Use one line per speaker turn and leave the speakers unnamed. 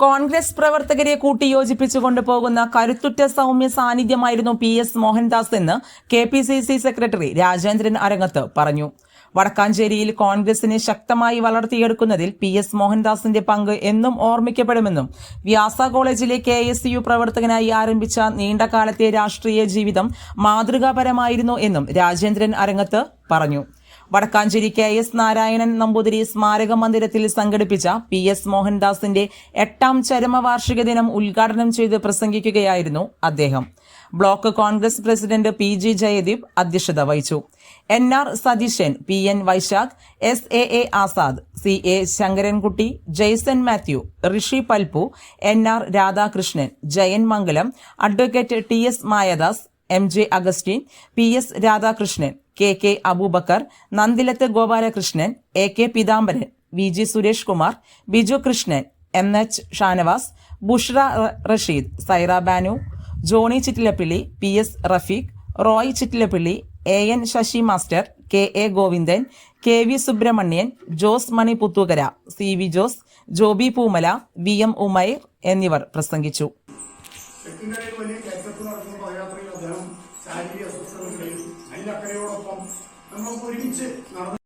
കോൺഗ്രസ് പ്രവർത്തകരെ കൂട്ടിയോജിപ്പിച്ചു കൊണ്ടുപോകുന്ന കരുത്തുറ്റ സൗമ്യ സാന്നിധ്യമായിരുന്നു പി എസ് മോഹൻദാസ് എന്ന് K P C C secretary Rajendran Arangath പറഞ്ഞു. വടക്കാഞ്ചേരിയിൽ കോൺഗ്രസിനെ ശക്തമായി വളർത്തിയെടുക്കുന്നതിൽ പി എസ് മോഹൻദാസിന്റെ പങ്ക് എന്നും ഓർമ്മിക്കപ്പെടുമെന്നും വ്യാസ കോളേജിലെ കെ എസ് യു പ്രവർത്തകനായി ആരംഭിച്ച നീണ്ടകാലത്തെ രാഷ്ട്രീയ ജീവിതം മാതൃകാപരമായിരുന്നു എന്നും രാജേന്ദ്രൻ അരങ്ങത്ത് പറഞ്ഞു. വടക്കാഞ്ചേരി കെ എസ് നാരായണൻ നമ്പൂതിരി സ്മാരക മന്ദിരത്തിൽ സംഘടിപ്പിച്ച പി എസ് മോഹൻദാസിന്റെ എട്ടാം ചരമവാർഷിക ദിനം ഉദ്ഘാടനം ചെയ്ത് പ്രസംഗിക്കുകയായിരുന്നു അദ്ദേഹം. Block Congress president P G Jayadeep അധ്യക്ഷത വഹിച്ചു. N R Satheesan P N Vaishakh S A A Azad C A Sankarankutty Jaison Mathew Rishi Palpu N R Radhakrishnan Jayan Mangalam advocate T S Mayadas M J Augustine P S Radhakrishnan K K Aboobacker Nandilath Gopalakrishnan A K Peethambaran V G Suresh Kumar Biju Krishnan M H Shanavas Bushra Rasheed Saira Banu Johny Chittilappilly P S Rafeeq Roy Chittilappilly A N Sasi master K A Govindan K V Subramanian Jose Mani Puthoorkara C V Jose Joby Poomala V M Umair എന്നിവർ പ്രസംഗിച്ചു.
അദ്ദേഹം ശാരീരിക അസ്വസ്ഥതകളുടെയും അതിലക്കരയോടൊപ്പം നമ്മൾ ഒരുമിച്ച് നടന്നു